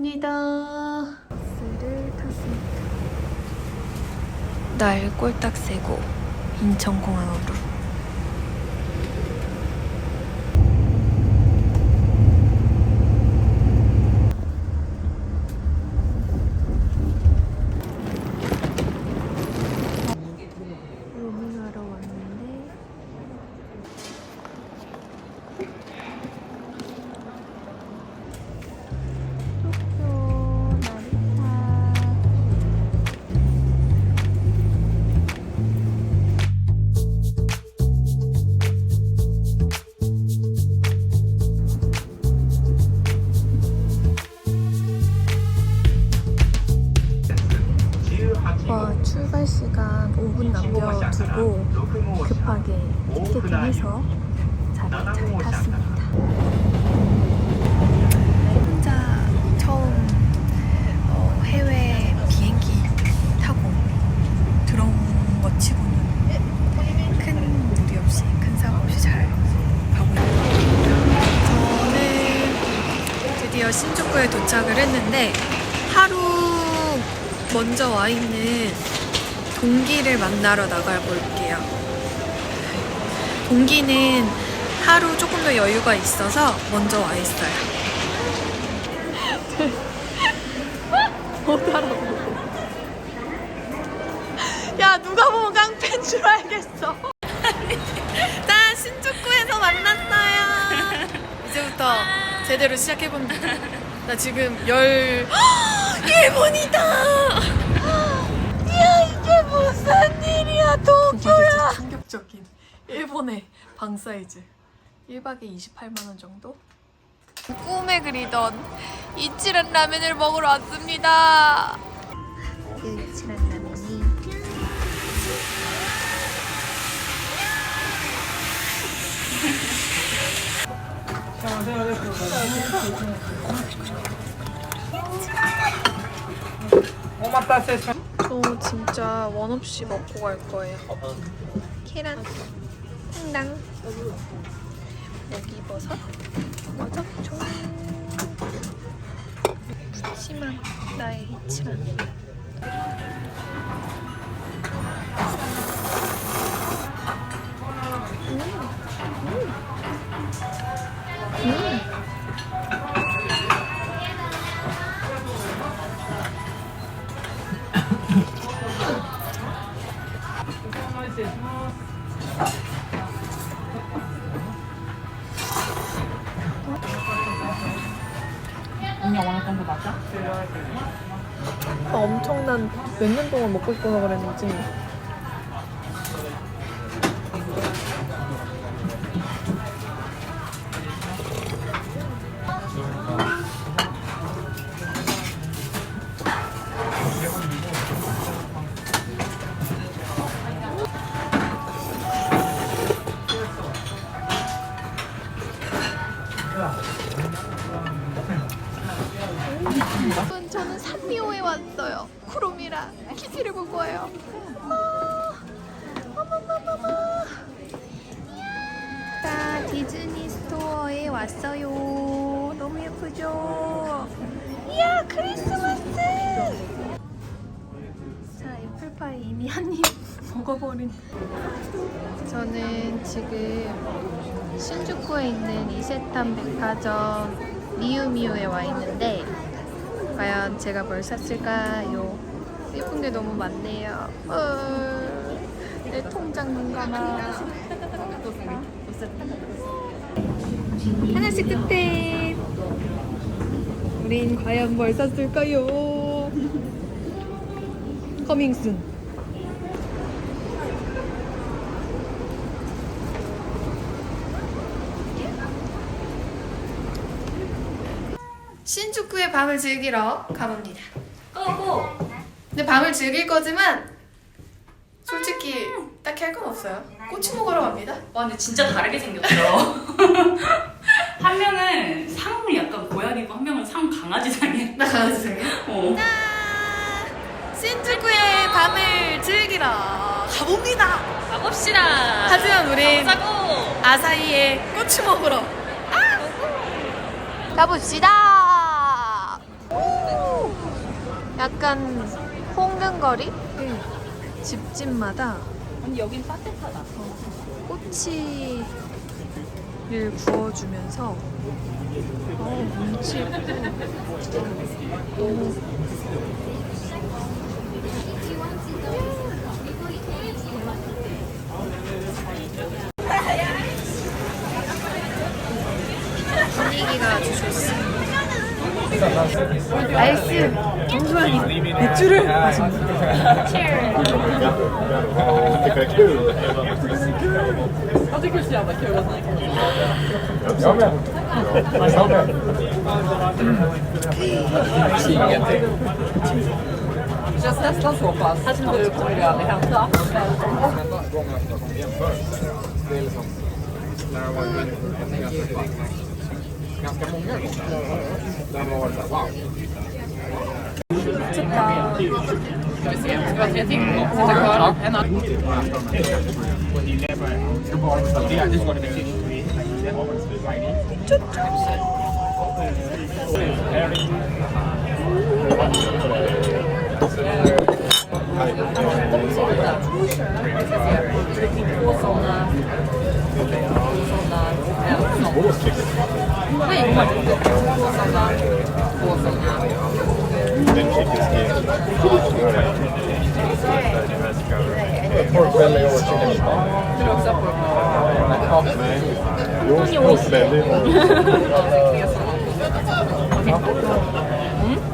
갑니다. 버스를 탔습니다. 날 꼴딱 새고 인천공항으로. 5분 남겨두고 급하게 티켓팅 해서 자리에 잘 탔습니다. 혼자 처음 어, 해외 비행기 타고 들어온 것 치고는 큰 무리 없이 큰 사고 없이 잘 가고 있습니다. 저는 드디어 신주쿠에 도착을 했는데 하루 먼저 와 있는 동기를 만나러 나가 볼게요. 동기는 하루 조금 더 여유가 있어서 먼저 와 있어요. 못 알아보고. 야, 누가 보면 깡패인 줄 알겠어. 나 신주쿠에서 만났어요. 이제부터 제대로 시작해봅니다. 나 지금 열 일본이다. 무슨 일이야 도쿄야. 충격적인 일본의 방 사이즈 1박에 28만 원 정도? 꿈에 그리던 이치란 라면을 먹으러 왔습니다. 이치란 라면이 저 진짜 원 없이 먹고 갈 거예요. 계란, 탕당, 목이버섯, 버섯총, 푸짐한 나의 이치란. 엄청난 몇 년 동안 먹고 싶어서 그랬는지 왔어요. 너무 예쁘죠? 이야 크리스마스. 자 애플파이 이미 한 입 먹어버린. 저는 지금 신주쿠에 있는 이세탄 백화점 미유미유에 와 있는데 과연 제가 뭘 샀을까요? 예쁜 게 너무 많네요. 어, 내 통장 눈 감아. 하나씩 뜯대. 우린 과연 뭘 샀을까요? 커밍순. 신주쿠의 밤을 즐기러 가봅니다. 고고! 근데 밤을 즐길 거지만 솔직히 딱히 할 건 없어요. 꼬치 먹으러 갑니다. 와 근데 진짜 다르게 생겼죠? 한 명은 상 약간 고양이고 한 명은 상 강아지상이야. 나 강아지상이야? 어. 짠! 신주쿠의 밤을 즐기러 가봅니다. 가봅시다. 하지만 우린 가보자고. 아사히의 꽃을 먹으러 아! 가봅시다. 오! 약간 홍등거리? 응. 집집마다 아니 여긴 따뜻하다. 어, 꽃이 꼬치를 구워주면서 어, 뭉치고 너무 분위기가 아주 좋습니다. 나이스! 정수환이 맥주를 마십니다. Tycker det är kul. Jag tycker det är så jävla kul att ni kommer. Jag med. Jag med. Ingenting. Det känns nästan så pass. Nu kommer det aldrig hända. Gångerna som har jämförelser. Det är liksom när det har varit ganska, ganska många gånger. Där man har varit såhär, wow. Ska vi se, ska vi ha tre till? Sitta kvar. En annan. Två sådana. Sådana. Nej, två sådana. Två sådana. antigas que. Porkbelly ou chicken meatball. Nej. Jo, porkbelly.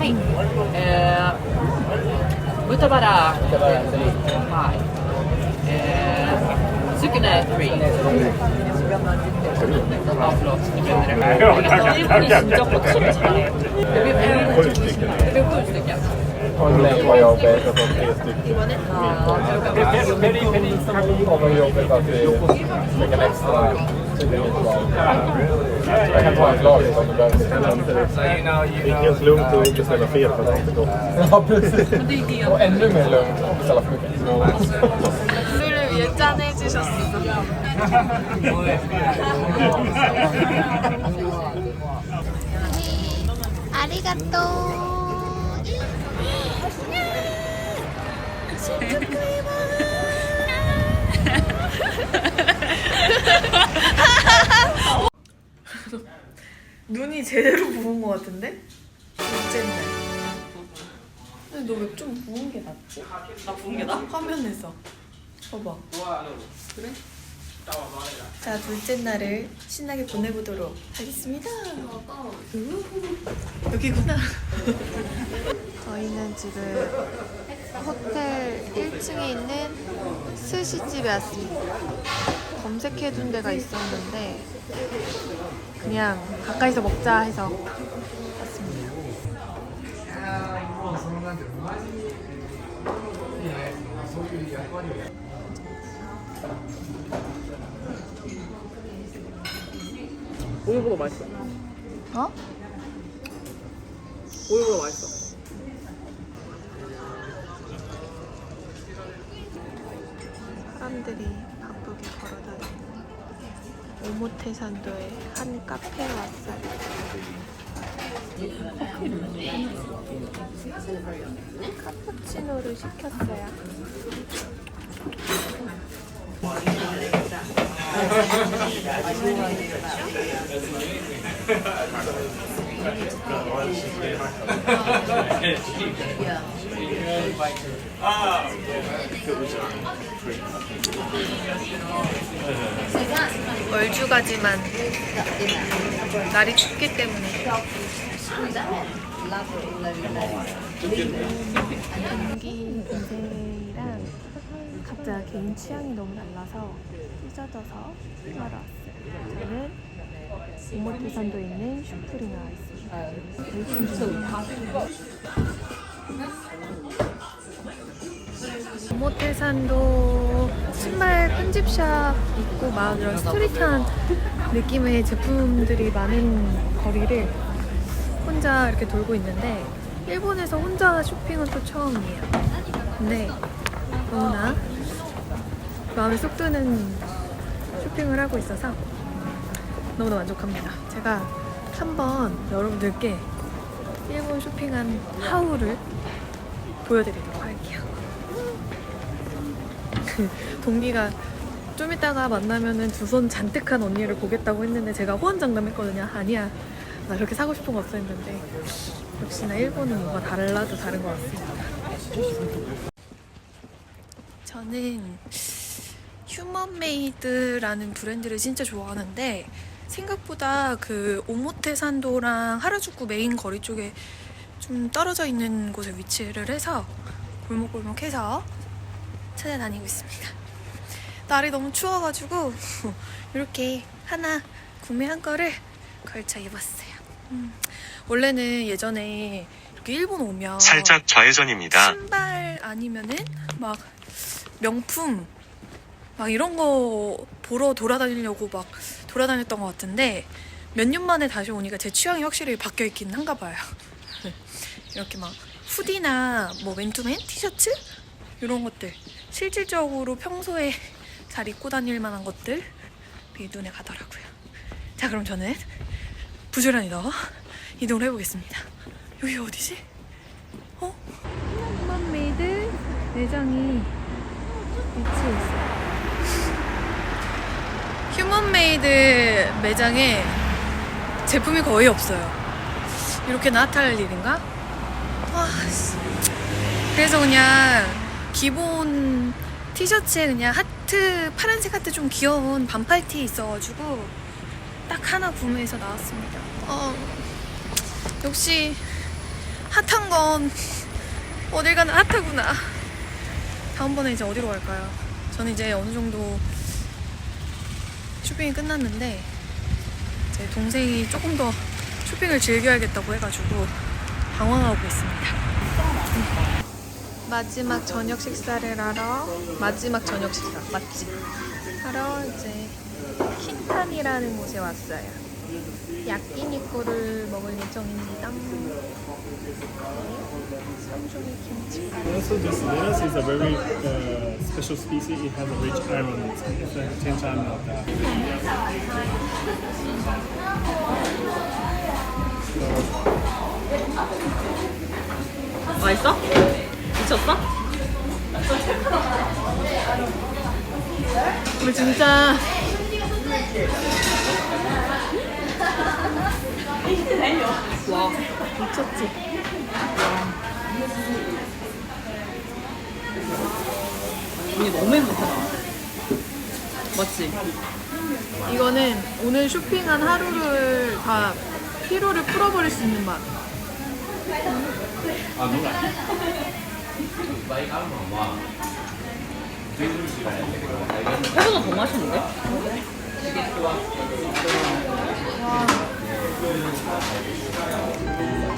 Hej. Butabara. Mai. Sukune 3. Ja, förlåt. Nu det Det blev en- Sju stycken. det blev sju stycken. Och var jag bett att tre stycken. Det Kommer jobbet att vi en extra inte. Jag kan ta en lag om du behöver. Det är helt lugnt att beställa fel för det har inte gott. Ja, precis. Och ännu mer lugnt att beställa för mycket. 아리가또. 눈이 제대로 부은 것 같은데? 둘째 날. 근데 너 왜 좀 부은 게 낫지? 나 부은 게 나? 화면에서 봐봐 그래? 자 둘째 날을 신나게 보내보도록 하겠습니다. 우, 여기구나. 저희는 지금 호텔 1층에 있는 스시집에 왔습니다. 검색해둔 데가 있었는데 그냥 가까이서 먹자 해서 왔습니다 우유보다 맛있어. 어? 우유보다 맛있어. 사람들이 바쁘게 걸어다니는 오모테산도의 한 카페에 왔어요. 카푸치노를 시켰어요. 월주가지만 날이 춥기 때문에. 동기 동생이랑 각자 개인 취향이 너무 달라서 찢어져서 하러 왔어요. 저는 오모테산도에 있는 슈프림에 와 있습니다. 오모테산도 신발 편집샵 있고 막 이런 스트릿한 느낌의 제품들이 많은 거리를 혼자 이렇게 돌고 있는데 일본에서 혼자 쇼핑은 또 처음이에요. 근데 너무나 마음에 쏙 드는 쇼핑을 하고 있어서 너무나 만족합니다. 제가 한번 여러분들께 일본 쇼핑한 하울을 보여드리도록 할게요. 그 동기가 좀 이따가 만나면은 두 손 잔뜩한 언니를 보겠다고 했는데 제가 호언장담했거든요. 아니야. 나 그렇게 사고 싶은 거 없어 했는데 역시나 일본은 뭐가 달라도 다른 것 같습니다. 저는 휴먼메이드라는 브랜드를 진짜 좋아하는데 생각보다 그 오모테산도랑 하라주쿠 메인 거리 쪽에 좀 떨어져 있는 곳에 위치를 해서 골목골목해서 찾아다니고 있습니다. 날이 너무 추워가지고 이렇게 하나 구매한 거를 걸쳐 입었어요. 음, 원래는 예전에 이렇게 일본 오면 살짝 좌회전입니다. 신발 아니면은 막 명품 막 이런 거 보러 돌아다니려고 막 돌아다녔던 것 같은데 몇 년 만에 다시 오니까 제 취향이 확실히 바뀌어 있긴 한가 봐요. 이렇게 막 후디나 뭐 맨투맨 티셔츠 이런 것들 실질적으로 평소에 잘 입고 다닐 만한 것들이 눈에 가더라고요. 자 그럼 저는 부지런히 더 이동을 해보겠습니다. 여기 어디지? 어? 휴먼메이드 매장이 위치해 있어요. 휴먼메이드 매장에 제품이 거의 없어요. 이렇게 나타날 일인가? 와, 씨. 그래서 그냥 기본 티셔츠에 그냥 하트, 파란색 하트 좀 귀여운 반팔 티 있어가지고 딱 하나 구매해서 나왔습니다. 어, 역시 핫한 건 어딜 가나 핫하구나. 다음번에 이제 어디로 갈까요? 저는 이제 어느 정도 쇼핑이 끝났는데 제 동생이 조금 더 쇼핑을 즐겨야겠다고 해가지고 방황하고 있습니다. 마지막 저녁 식사를 하러 마지막 저녁 식사 맞지? 하러 이제 킨탄이라는 곳에 왔어요. 야끼니꼬를 먹을 예정입니다. 김치. Also, this lettuce is a very uh, special species. It has a rich iron. It's, like 10 times of that. 맛있어? 미쳤어? 우리 진짜 와. 미쳤지? 언니 너무 행복하다. 맞지? 이거는 오늘 쇼핑한 하루를 다 피로를 풀어버릴 수 있는 맛. 회보다 더 맛있는데? 자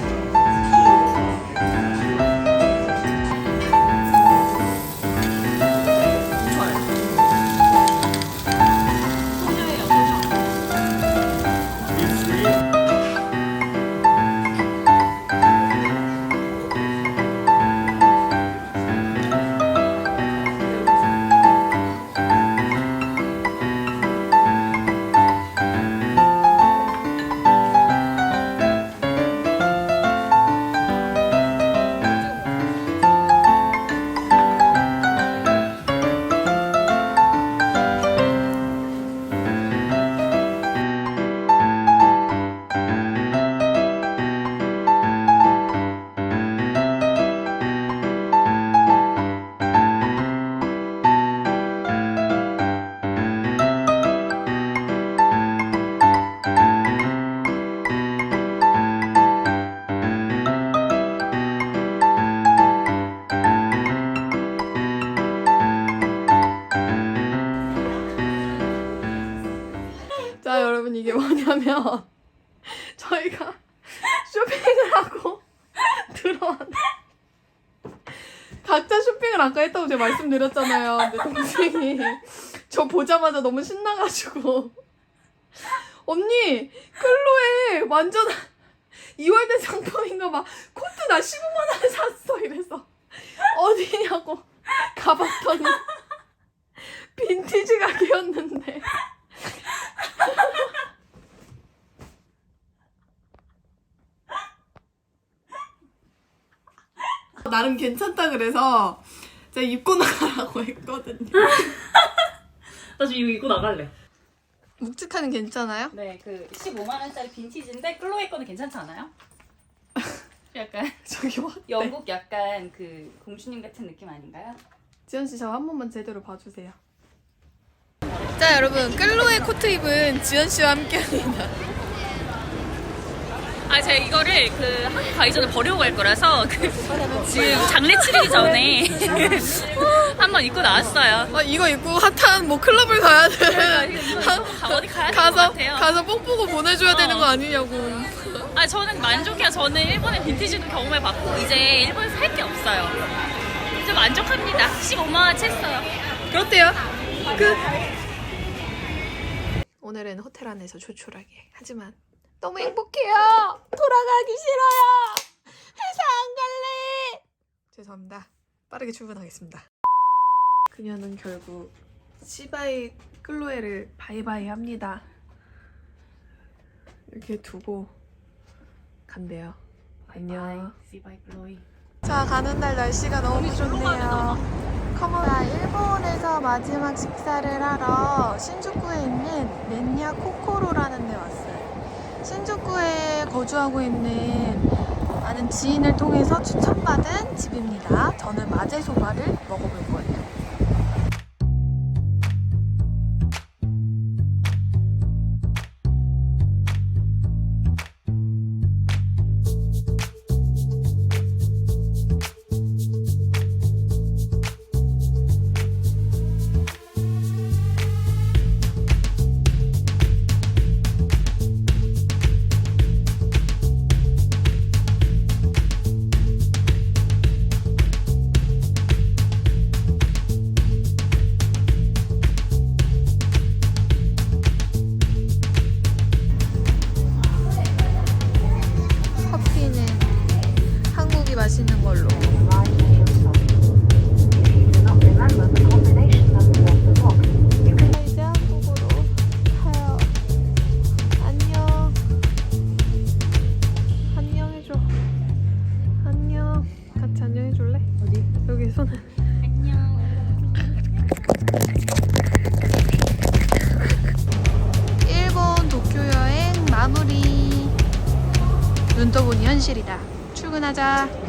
각자 쇼핑을 아까 했다고 제가 말씀드렸잖아요. 근데 동생이 저 보자마자 너무 신나가지고. 언니 클로에 완전 2월된 상품인가 봐. 코트 나 15만 원에 샀어. 이래서 어디냐고 가봤더니 빈티지 가게였는데 나름 괜찮다 그래서 제가 입고 나가라고 했거든요. 나 지금 이거 입고 나갈래. 묵직하는 괜찮아요? 네, 그 15만 원짜리 빈티지인데 클로에 거는 괜찮지 않아요? 약간 저기 와. 영국 약간 그 공주님 같은 느낌 아닌가요? 지연 씨저 한 번만 제대로 봐주세요. 자 여러분 끌로의 코트 입은 지연 씨와 함께합니다. 아, 제가 이거를 그 한국 가기 전에 버리고 갈 거라서 그 지금 장례 치르기 전에 한번 입고 나왔어요. 아 이거 입고 핫한 뭐 클럽을 가야 돼. 가- 어디 가야 될것 가서 같아요. 가서 뽕 보고 보내줘야 되는 거 아니냐고. 아, 저는 만족해요. 저는 일본의 빈티지도 경험해봤고 이제 일본 살 게 없어요. 이제 만족합니다. 15만 원치 했어요. 그렇대요. 그 오늘은 호텔 안에서 조촐하게 하지만 너무 행복해요. 돌아가기 싫어요. 회사 안 갈래. 죄송합니다. 빠르게 출근하겠습니다. 그녀는 결국 시바이 클로에를 바이바이 합니다. 이렇게 두고 간대요. 안녕. 씨바이 클로이. 자 가는 날 날씨가 너무 좋네요. 자 일본에서 마지막 식사를 하러 신주쿠에 있는 렌냐 코코로라는 데 왔어요. 신주쿠에 거주하고 있는 아는 지인을 통해서 추천받은 집입니다. 저는 마제소바를 먹어볼 거예요. 출근하자.